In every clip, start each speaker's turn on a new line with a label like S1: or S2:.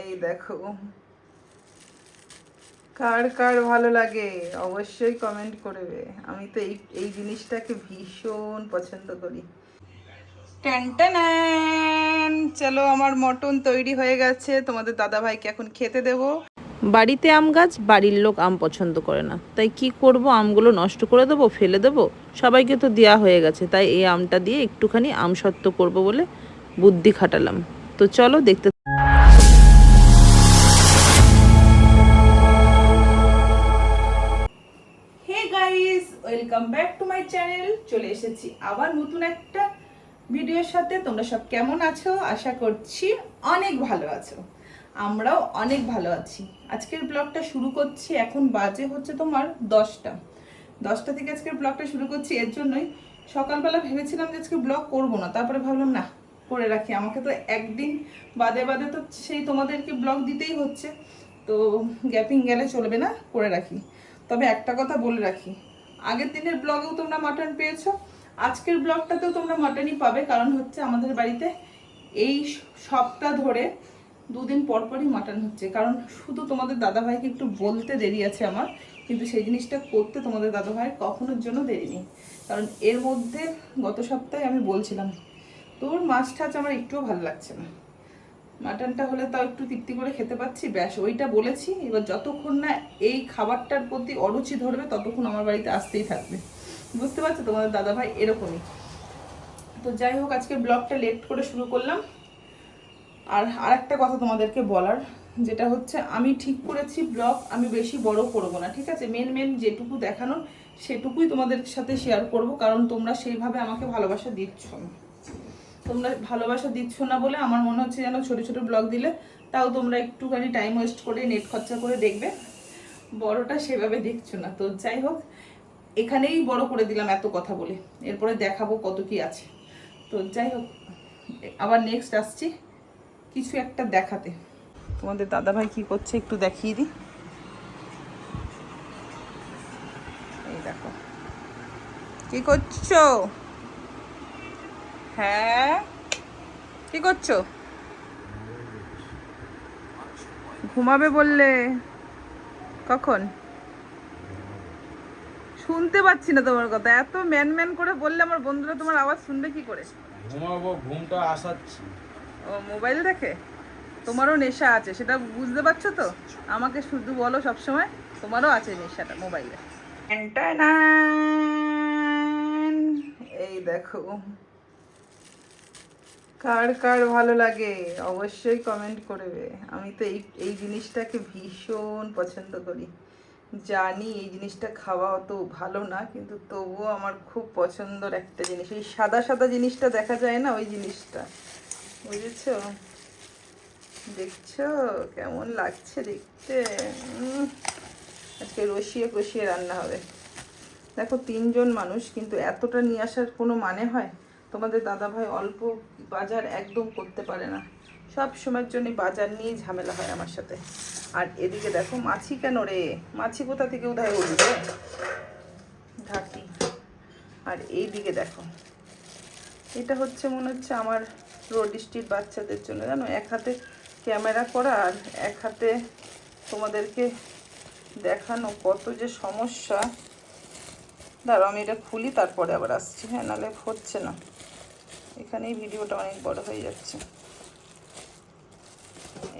S1: এই দেখো। কার কার ভালো লাগে? অবশ্যই কমেন্ট করবে। আমি তো এই এই জিনিসটাকে ভীষণ পছন্দ করি। চলো, আমার মটন তৈরি হয়ে গেছে। তোমাদের দাদা ভাইকে এখন খেতে দেবো।
S2: বাড়িতে আম গাছ, বাড়ির লোক আম পছন্দ করে না। তাই কি করব? আমগুলো নষ্ট করে দেবো, ফেলে দেবো? সবাইকে তো দেওয়া হয়ে গেছে। তাই এই আমটা দিয়ে একটুখানি আম সত্ত্ব করব বলে বুদ্ধি খাটালাম। তো চলো দেখতে
S1: welcome back to my channel চলে এসেছি আবার নতুন একটা ভিডিওর সাথে। তোমরা সব কেমন আছো? আশা করছি অনেক ভালো আছো। আমরাও অনেক ভালো আছি। আজকের ব্লগটা শুরু করছি, এখন বাজে হচ্ছে তোমার দশটা। দশটা থেকে আজকের ব্লগটা শুরু করছি, এর জন্যই সকালবেলা ভেবেছিলাম যে আজকে ব্লগ করব না, তারপরে ভাবলাম না করে রাখি। আমাকে তো একদিন বাদে বাদে তো সেই তোমাদেরকে ব্লগ দিতেই হচ্ছে। তো গ্যাপিং গেলে চলবে না, করে রাখি। তবে একটা কথা বলে রাখি, আগের দিনের ব্লগেও তোমরা মাটন পেয়েছ, আজকের ব্লগটাতেও তোমরা মাটনই পাবে। কারণ হচ্ছে আমাদের বাড়িতে এই সপ্তাহ ধরে দুদিন পর পরই মাটন হচ্ছে। কারণ শুধু তোমাদের দাদাভাইকে একটু বলতে দেরি আছে আমার, কিন্তু সেই জিনিসটা করতে তোমাদের দাদাভাইয়ের কখনোর জন্য দেরি নেই। কারণ এর মধ্যে গত সপ্তাহে আমি বলছিলাম তোর মাছ টাছ আমার একটুও ভালো লাগছে না। মাটনটা হলে তাও একটু তৃপ্তি করে খেতে পাচ্ছি। ব্যাস, ওইটা বলেছি। এবার যতক্ষণ না এই খাবারটার প্রতি অরুচি ধরবে, ততক্ষণ আমার বাড়িতে আসতেই থাকবে। বুঝতে পারছ? তোমাদের দাদাভাই এরকমই। তো যাই হোক, আজকে ব্লগটা লেট করে শুরু করলাম। আর আরেকটা কথা তোমাদেরকে বলার, যেটা হচ্ছে আমি ঠিক করেছি ব্লগ, আমি বেশি বড় করব না, ঠিক আছে? মেন মেন যেটুকু দেখানোর, সেটুকুই তোমাদের সাথে শেয়ার করব, কারণ তোমরা সেইভাবে আমাকে ভালোবাসা দিচ্ছ না। তোমরা ভালোবাসা দিচ্ছ না বলে আমার মনে হচ্ছে যেন ছোট ছোট ব্লগ দিলে তাও তোমরা একটুখানি টাইম ওয়েস্ট করে নেট খরচা করে দেখবে। বড়টা সেভাবে দেখছ না। তো যাই হোক, এখানেই বড় করে দিলাম এত কথা বলে। এরপরে দেখাবো কত কি আছে। তো যাই হোক, আবার নেক্সট আসছি কিছু একটা দেখাতে। তোমাদের দাদাভাই কি করছে একটু দেখিয়ে দিই। এই দেখো। কি করছ? হ্যাঁ। কি করছ? ঘুমাবে বললে। কখন? শুনতে পাচ্ছি না তোমার কথা। এত ম্যান ম্যান করে বললে আমার বন্ধুরা তোমার আওয়াজ শুনবে কি করে?
S3: ঘুমাবো ঘুমটা আসাচ্ছি।
S1: ও মোবাইল দেখে? তোমারও নেশা আছে সেটা বুঝতে পারছ তো? আমাকে শুধু বলো সবসময় তোমারও আছে নেশাটা মোবাইলে। এই দেখো। কার কার ভালো লাগে? অবশ্যই কমেন্ট করবে। আমি তো এই এই জিনিসটাকে ভীষণ পছন্দ করি। জানি এই জিনিসটা খাওয়া অত ভালো না, কিন্তু তবুও আমার খুব পছন্দের একটা জিনিস। এই সাদা সাদা জিনিসটা দেখা যায় না? ওই জিনিসটা। বুঝেছ? দেখছ? কেমন লাগছে দেখতে? আজকে রসিয়ে কষিয়ে রান্না হবে। দেখো, তিনজন মানুষ, কিন্তু এতটা নিয়ে আসার কোনো মানে হয়? তোমাদের দাদা ভাই অল্প বাজার একদম করতে পারে না। সব সময়ের জন্য বাজার নিয়ে ঝামেলা হয় আমার সাথে। আর এদিকে দেখো, মাছি কেন রে? মাছি কোথা থেকে উধায় উঠবে ঢাকি। আর এই দিকে দেখো, এটা হচ্ছে মনে হচ্ছে আমার রোড স্ট্রিট বাচ্চাদের জন্য। জানো, এক হাতে ক্যামেরা করা আর এক হাতে তোমাদেরকে দেখানো কত যে সমস্যা। দাঁড়াও, আমি এটা খুলি, তারপরে আবার আসছি। হ্যাঁ নাহলে হচ্ছে না। এখানেই ভিডিওটা অনেক বড় হয়ে যাচ্ছে।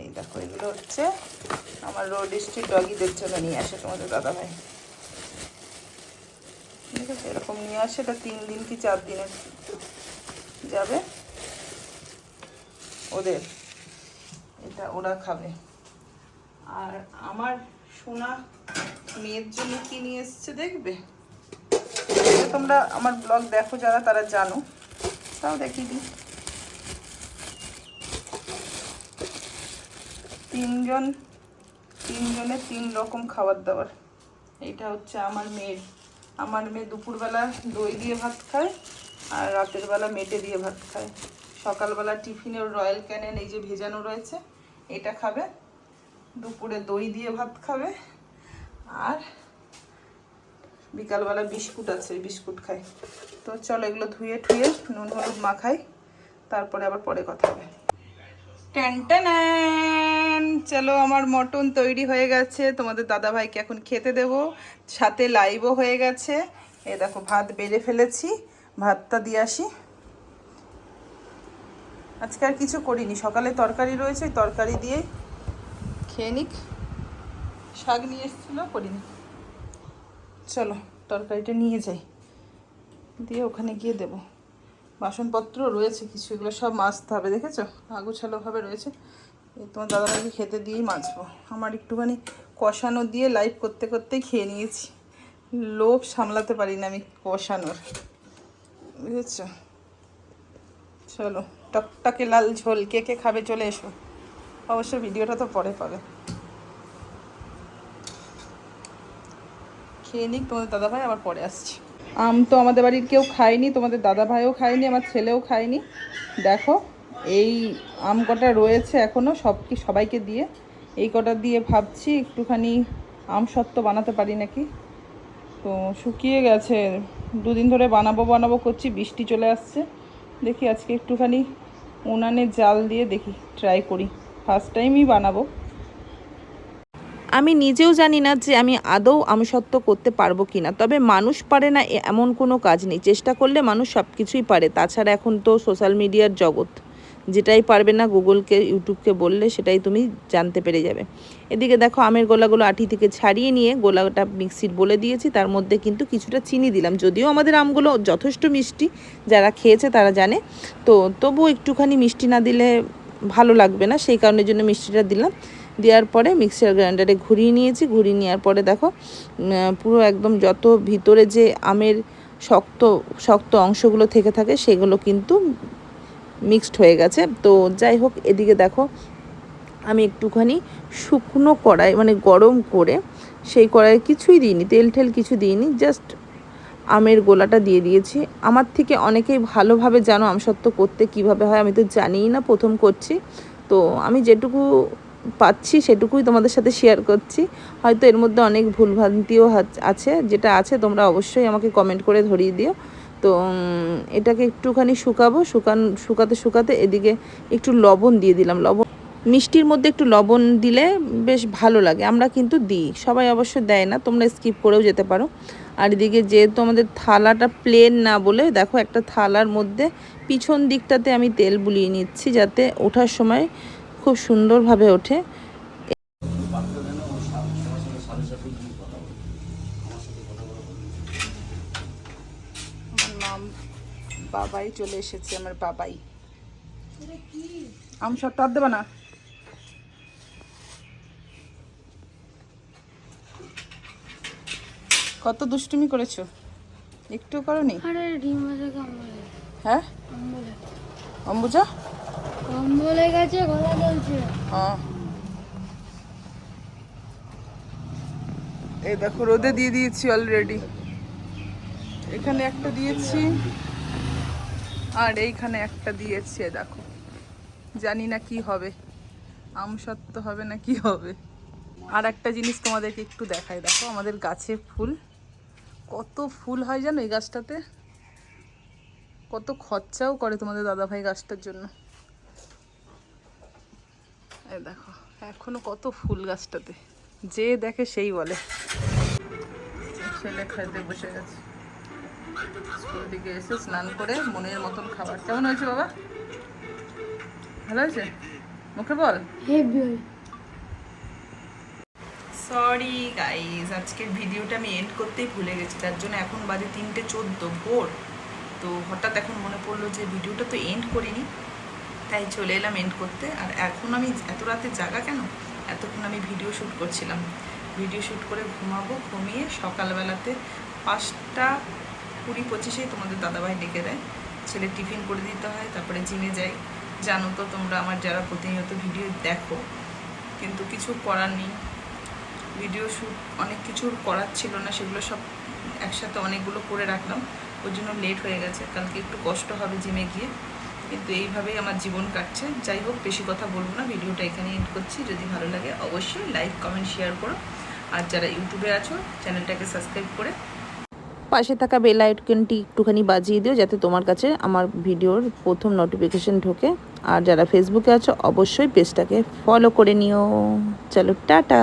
S1: এই দেখো, এগুলো হচ্ছে আমার রোড স্ট্রিট ডগিদের জন্য নিয়ে আসে তোমাদের দাদাভাই। ঠিক আছে, এরকম নিয়ে আসে, এটা তিন দিন কি চার দিনের যাবে? ওদের, এটা ওরা খাবে। আর আমার সোনা মেয়ের জন্য কি নিয়ে এসছে দেখবে? তোমরা আমার ব্লগ দেখো, যারা তারা জানো। তাও দেখিয়ে দিই। তিনজন তিনজনের তিন রকম খাবার দাবার। এইটা হচ্ছে আমার মেয়ের। আমার মেয়ে দুপুরবেলা দই দিয়ে ভাত খায় আর রাতের বেলা মেটে দিয়ে ভাত খায়। সকালবেলা টিফিনে রয়্যাল ক্যানেন এই যে ভেজানো রয়েছে, এটা খাবে। দুপুরে দই দিয়ে ভাত খাবে। আর বিকালবেলা বিস্কুট আছে, বিস্কুট খাই। তো চলো এগুলো ধুয়ে ঠুয়ে নুন হলুদ মাখাই, তারপরে আবার পরে কথা হবে। ট্যান চলো আমার মটন তৈরি হয়ে গেছে। তোমাদের দাদা ভাইকে এখন খেতে দেব। সাথে লাইভও হয়ে গেছে। এ দেখো, ভাত বেড়ে ফেলেছি। ভাতটা দিয়ে আসি। আজকে আর কিছু করিনি। সকালে তরকারি রয়েছে তরকারি দিয়ে খেয়ে নিক। শাক নিয়ে এসেছিল, করিনি। চলো, তরকারিটা নিয়ে যাই। দিয়ে ওখানে গিয়ে দেবো। বাসনপত্র রয়েছে কিছু, এগুলো সব মাজতে হবে, দেখেছ? আগুছালোভাবে রয়েছে। তোমার দাদাভাইকে খেতে দিয়েই মাজবো। আমার একটুখানি কষানো দিয়ে লাইভ করতে করতেই খেয়ে নিয়েছি। লোভ সামলাতে পারি না আমি কষানোর। বুঝেছ? চলো, টকটকে লাল ঝোল, কে কে খাবে চলে এসো। অবশ্য ভিডিওটা তো পরে পাবে। খেয়ে নিক তোমাদের দাদাভাই আবার পরে আসছি। আম তো আমাদের বাড়ির কেউ খায়নি, তোমাদের দাদা ভাইও খায়নি, আমার ছেলেও খায়নি। দেখো, এই আম কটা রয়েছে এখনও সব কি সবাইকে দিয়ে। এই কটা দিয়ে ভাবছি একটুখানি আম সত্ত্ব বানাতে পারি নাকি। তো শুকিয়ে গেছে, দুদিন ধরে বানাবো বানাবো করছি, বৃষ্টি চলে আসছে। দেখি আজকে একটুখানি উনানে জাল দিয়ে দেখি ট্রাই করি। ফার্স্ট টাইমই বানাবো।
S2: আমি নিজেও জানি না যে আমি আদৌ আমসত্ব করতে পারব কি না তবে মানুষ পারে না এমন কোনো কাজ নেই। চেষ্টা করলে মানুষ সব কিছুই পারে। তাছাড়া এখন তো সোশ্যাল মিডিয়ার জগৎ। যেটাই পারবে না গুগলকে, ইউটিউবকে বললে সেটাই তুমি জানতে পেরে যাবে। এদিকে দেখো, আমের গোলাগুলো আঠি থেকে ছাড়িয়ে নিয়ে গোলাটা মিক্সির বলে দিয়েছি। তার মধ্যে কিন্তু কিছুটা চিনি দিলাম। যদিও আমাদের আমগুলো যথেষ্ট মিষ্টি, যারা খেয়েছে তারা জানে। তো তবুও একটুখানি মিষ্টি না দিলে ভালো লাগবে না। সেই কারণের জন্য মিষ্টিটা দিলাম। দেওয়ার পরে মিক্সার গ্রাইন্ডারে ঘুরিয়ে নিয়েছি। ঘুরিয়ে নেওয়ার পরে দেখো পুরো একদম যত ভিতরে যে আমের শক্ত শক্ত অংশগুলো থেকে থাকে, সেগুলো কিন্তু মিক্সড হয়ে গেছে। তো যাই হোক, এদিকে দেখো, আমি একটুখানি শুকনো কড়াই মানে গরম করে সেই কড়াই কিছুই দিইনি, তেল ঠেল কিছু দিইনি জাস্ট আমের গোলাটা দিয়ে দিয়েছি। আমার থেকে অনেকেই ভালোভাবে জানো আমসত্ত্ব করতে কীভাবে হয়, আমি তো জানিই না, প্রথম করছি। তো আমি যেটুকু পাচ্ছি, সেটুকুই তোমাদের সাথে শেয়ার করছি। হয়তো এর মধ্যে অনেক ভুলভ্রান্তিও আছে, যেটা আছে, তোমরা অবশ্যই আমাকে কমেন্ট করে ধরিয়ে দিও। তো এটাকে একটুখানি শুকাবো, শুকান, শুকাতে শুকাতে এদিকে একটু লবণ দিয়ে দিলাম। লবণ, মিষ্টির মধ্যে একটু লবণ দিলে বেশ ভালো লাগে, আমরা কিন্তু দিই, সবাই অবশ্য দেয় না, তোমরা স্কিপ করেও যেতে পারো। আর এদিকে যেহেতু আমাদের থালাটা প্লেন না বলে, দেখো একটা থালার মধ্যে পিছন দিকটাতে আমি তেল বুলিয়ে নিচ্ছি, যাতে ওঠার সময় খুব সুন্দরভাবে ওঠে।
S1: বাবাই চলে এসেছে আমার বাবাই। আম সত্ত্ব দেবে না? কত দুষ্টুমি করেছ? একটু করনি? হ্যাঁ? অম্বুজা?
S4: কম্বলে
S1: হ্যাঁ। এই দেখো, রোদে দিয়ে দিয়েছি অলরেডি এখানে একটা দিয়েছি, আর এইখানে একটা দিয়েছি দেখো। জানি না কি হবে। আম সত্য হবে না কি হবে। আর একটা জিনিস তোমাদেরকে একটু দেখাই, দেখো, আমাদের গাছে ফুল। কত ফুল হয় জানো এই গাছটাতে? কত খরচাও করে তোমাদের দাদাভাই গাছটার জন্য। দেখো এখনও কত ফুল গাছটাতে। যে দেখে সেই বলে। ছেলে খাইতে বসে গেছে। স্কুল থেকে এসে স্নান করে মনের মতন খাবার। কেমন হয়েছে বাবা? ভালো হয়েছে? মুখে বল। সরি গাইজ আজকের ভিডিওটা আমি এন্ড করতেই ভুলে গেছি। তার জন্য এখন বাজে তিনটে চোদ্দ ভোর। তো হঠাৎ এখন মনে পড়ল যে ভিডিওটা তো এন্ড করিনি। তাই চলে এলাম এন্ড করতে। আর এখন আমি এত রাতে জাগা কেন? এতক্ষণ আমি ভিডিও শ্যুট করছিলাম। ভিডিও শ্যুট করে ঘুমাবো, ঘুমিয়ে সকালবেলাতে পাঁচটা কুড়ি পঁচিশেই তোমাদের দাদাভাই ডেকে দেয়। ছেলে টিফিন করে দিতে হয়, তারপরে জিমে যাই। জানো তো তোমরা আমার যারা প্রতিনিয়ত ভিডিও দেখো, কিন্তু কিছু করার নেই। ভিডিও শ্যুট অনেক কিছুর করার ছিল না, সেগুলো সব একসাথে অনেকগুলো করে রাখলাম। ওর জন্য লেট হয়ে গেছে। কালকে একটু কষ্ট হবে জিমে গিয়ে। কিন্তু এইভাবেই আমার জীবন কাটছে। যাই হোক, বেশি কথা বলব না। ভিডিওটা এখানে এন্ড করছি। যদি ভালো লাগে অবশ্যই লাইক কমেন্ট শেয়ার করো। আর যারা ইউটিউবে আছো, চ্যানেলটাকে সাবস্ক্রাইব করে
S2: পাশে থাকা বেল আইকনটি একটুখানি বাজিয়ে দিও, যাতে তোমার কাছে আমার ভিডিওর প্রথম নোটিফিকেশান ঢোকে। আর যারা ফেসবুকে আছো, অবশ্যই পেজটাকে ফলো করে নিও। চলো, টাটা!